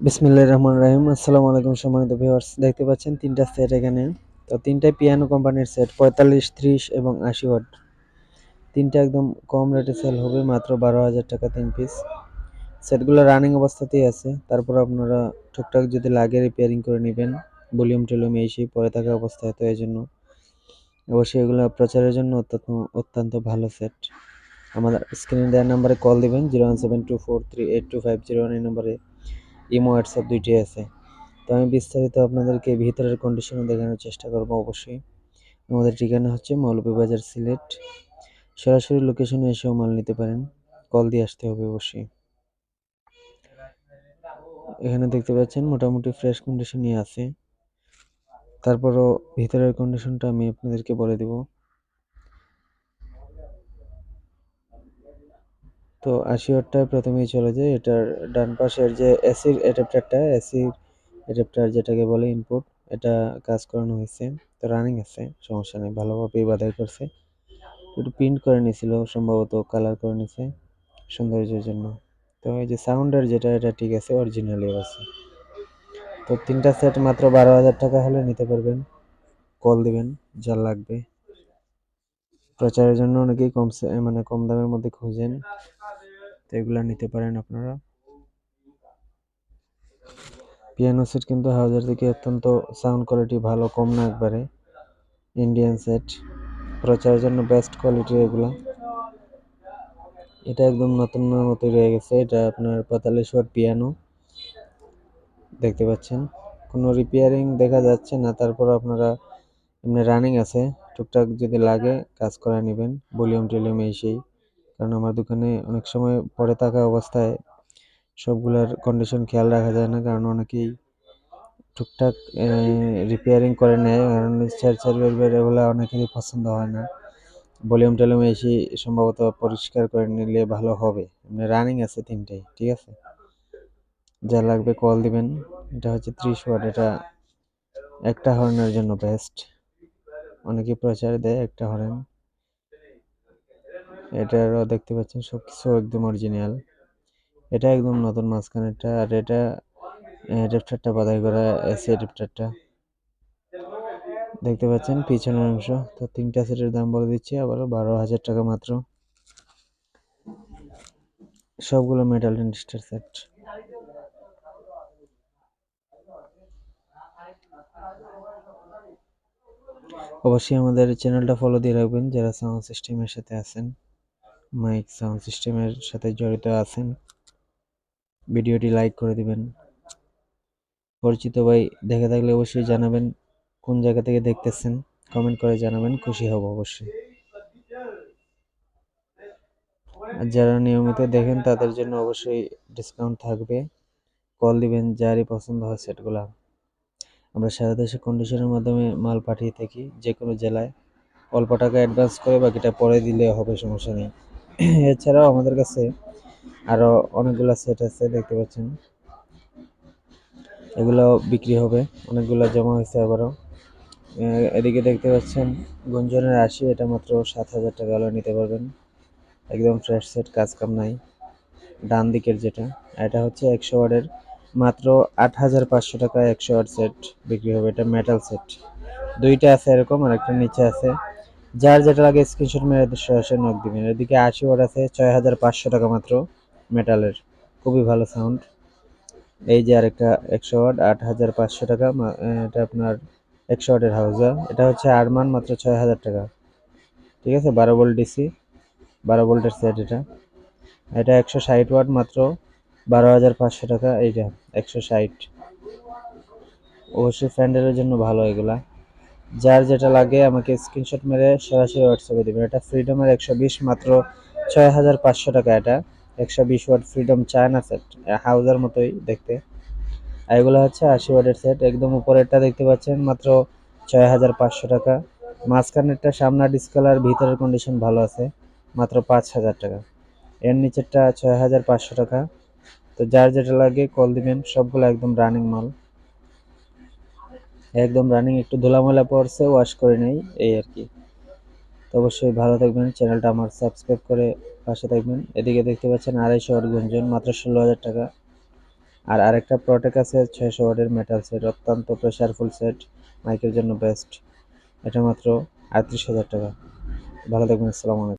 বিসমিল্লাহির রহমান রহিম। আসসালামু আলাইকুম সম্মানিত ভিউয়ার্স দেখতে পাচ্ছেন তিনটা সেট এখানে। তো তিনটাই পিয়ানো কোম্পানির সেট পঁয়তাল্লিশ, ত্রিশ এবং আশি ওয়াট তিনটা একদম কম রেটে সেল হবে, মাত্র বারো হাজার টাকা তিন পিস সেটগুলো রানিং অবস্থাতেই আছে। তারপর আপনারা টুকটাক যদি লাগে রিপেয়ারিং করে নেবেন ভলিউম টলিউম এই সেই পরে থাকা অবস্থায় তো এই জন্য। অবশ্যই এগুলো প্রচারের জন্য অত্যন্ত অত্যন্ত ভালো সেট আমাদের স্ক্রিনে দেওয়ার নাম্বারে কল দিবেন zero one seven two four three eight two five zero one এই নম্বরে ইমো, হোয়াটসঅ্যাপ দুইটাই আছে। তো আমি বিস্তারিত আপনাদেরকে ভিতরের কন্ডিশনে দেখানোর চেষ্টা করব অবশ্যই। আমাদের ঠিকানা হচ্ছে মৌলভীবাজার সিলেট। সরাসরি লোকেশনে এসেও মাল নিতে পারেন। কল দিয়ে আসতে হবে অবশ্যই। এখানে দেখতে পাচ্ছেন মোটামুটি ফ্রেশ কন্ডিশনই আছে। তারপরও ভিতরের কন্ডিশনটা আমি আপনাদেরকে বলে দেব। তো আশি ওয়াটটা প্রথমেই চলে যায় এটার ডান পাশের যে এসির অ্যাডাপ্টারটা এসির অ্যাডাপ্টার যেটাকে বলে ইনপুট এটা কাজ করানো হয়েছে। তো রানিং আছে, সমস্যা নেই, ভালোভাবেই বাধাই করছে। একটু প্রিন্ট করে নিয়েছিল, সম্ভবত কালার করে নিছে সৌন্দর্যের জন্য। তো এই যে সাউন্ডের যেটা, এটা ঠিক আছে অরিজিনালি আছে। তো তিনটা সেট মাত্র বারো হাজার টাকা হলে নিতে পারবেন। কল দিবেন, যা লাগবে। প্রচারের জন্য অনেকেই কম মানে কম দামের মধ্যে খুঁজেন। তো এগুলা নিতে পারেন আপনারা। পিয়ানো সেট কিন্তু হাউজার থেকে অত্যন্ত সাউন্ড কোয়ালিটি ভালো, কম না একবারে। ইন্ডিয়ান সেট প্রচারের জন্য বেস্ট কোয়ালিটি এগুলো। এটা একদম নতুন মতো রয়ে গেছে, এটা আপনার পঁয়তাল্লিশ ওয়াট পিয়ানো দেখতে পাচ্ছেন, কোনো রিপেয়ারিং দেখা যাচ্ছে না, তারপর আপনারা এমনি রানিং আছে। টুকটাক যদি লাগে, কাজ করে নেবেন ভলিউম টিলিউম এই সেই। কারণ আমার দোকানে অনেক সময় পরে থাকা অবস্থায় সবগুলার কন্ডিশন খেয়াল রাখা যায় না, কারণ অনেকেই টুকটাক রিপেয়ারিং করে নেয়। কারণ চার চার বের এগুলো অনেকেরই পছন্দ হয় না। ভলিউম টলিউম এসে সম্ভবত পরিষ্কার করে নিলে ভালো হবে। মানে রানিং আছে তিনটাই ঠিক আছে? যা লাগবে কল দিবেন। এটা হচ্ছে ত্রিশ ওয়াট এটা একটা হর্নের জন্য বেস্ট অনেকে প্রচার দেয় একটা হরেন এটারও দেখতে পাচ্ছেন সব কিছু একদম অরিজিনাল এটা একদম নতুন মাঝখানেরটা, আর এটা অ্যাডাপ্টারটা বাধাই করা এসি অ্যাডাপ্টারটা দেখতে পাচ্ছেন পিছনের অংশ। তো তিনটা সেটের দাম বলে দিচ্ছি, আবারও বারো হাজার টাকা মাত্র। সবগুলো মেটাল ডেন্টিস্টার সেট অবশ্যই আমাদের চ্যানেলটা ফলো দিয়ে রাখবেন, যারা সাউন্ড সিস্টেমের সাথে আছেন। মাইক সাউন্ড সিস্টেমের সাথে জড়িত আছেন। ভিডিওটি লাইক করে দিবেন। পরিচিত ভাই দেখে থাকলে অবশ্যই জানাবেন কোন জায়গা থেকে দেখতেছেন। কমেন্ট করে জানাবেন, খুশি হব অবশ্যই। আর যারা নিয়মিত দেখেন, তাদের জন্য অবশ্যই ডিসকাউন্ট থাকবে। কল দিবেন, যারই পছন্দ হয় সেটগুলা। আমরা সারা দেশে কন্ডিশনের মাধ্যমে মাল পাঠিয়ে থাকি যে কোনো জেলায়। অল্প টাকা অ্যাডভান্স করে বাকিটা পরে দিলে হবে, সমস্যা নেই। এছাড়াও আমাদের কাছে আরও অনেকগুলো সেট আছে, দেখতে পাচ্ছেন। এগুলো বিক্রি হবে, অনেকগুলো জমা হয়েছে আবারও। এদিকে দেখতে পাচ্ছেন, গুঞ্জনের আশি, এটা মাত্র সাত হাজার টাকা হলে নিতে পারবেন। একদম ফ্রেশ সেট কাজ কাম নাই। ডান দিকের যেটা, এটা হচ্ছে একশো ওয়ার্ডের মাত্র আট হাজার পাঁচশো টাকা একশো ওয়ার্ড সেট বিক্রি হবে, এটা মেটাল সেট দুইটা আছে এরকম, আর একটা নিচে আছে। যার যেটা লাগে স্ক্রিনশট মেরে সরাসরি নক দিবেন এদিকে আশি ওয়াট আছে ছয় হাজার পাঁচশো টাকা মাত্র মেটালের খুবই ভালো সাউন্ড এই যে আরেকটা একশো ওয়াট আট হাজার পাঁচশো টাকা এটা আপনার একশো ওয়াটের হাউজার এটা হচ্ছে আরমান মাত্র ছয় হাজার টাকা। ঠিক আছে? বারো ভোল্ট ডিসি বারো ভোল্টের সেট এটা। এটা একশো ষাট ওয়াট, মাত্র বারো হাজার পাঁচশো টাকা। এইটা, একশো ষাট। অবশ্যই ফ্যান্ডেলের জন্য ভালো এগুলা। যার যেটা লাগে আমাকে স্ক্রিনশট মেরে সরাসরি হোয়াটসঅ্যাপে দেবেন। এটা ফ্রিডমের একশো বিশ মাত্র ছয় হাজার পাঁচশো টাকা এটা। একশো বিশ ওয়াট ফ্রিডম চায়না সেট হাউজার মতোই দেখতে। এগুলো হচ্ছে আশি ওয়াটের সেট একদম উপরেরটা দেখতে পাচ্ছেন মাত্র ছয় হাজার পাঁচশো টাকা। মাঝখানেরটা সামনা ডিসকালার ভিতরের কন্ডিশন ভালো আছে, মাত্র পাঁচ হাজার টাকা। এর নিচেরটা ছয় হাজার পাঁচশো টাকা। তো যার যেটা লাগে কল দিবেন, সবগুলো একদম রানিং মাল। একদম রানিং একটু ধুলামলা পড়ছে ওয়াশ করে নেই, এই আর কি। তো অবশ্যই ভালো থাকবেন চ্যানেলটা আমার সাবস্ক্রাইব করে পাশে থাকবেন। এদিকে দেখতে পাচ্ছেন আড়াইশো গুঞ্জন, মাত্র ষোলো হাজার টাকা। আর আরেকটা প্রোটেক আছে, ছয়শো ওয়াটের মেটাল সেট অত্যন্ত প্রেশারফুল সেট মাইকের জন্য বেস্ট এটা মাত্র আটত্রিশ হাজার টাকা। ভালো থাকবেন, আসসালামু আলাইকুম।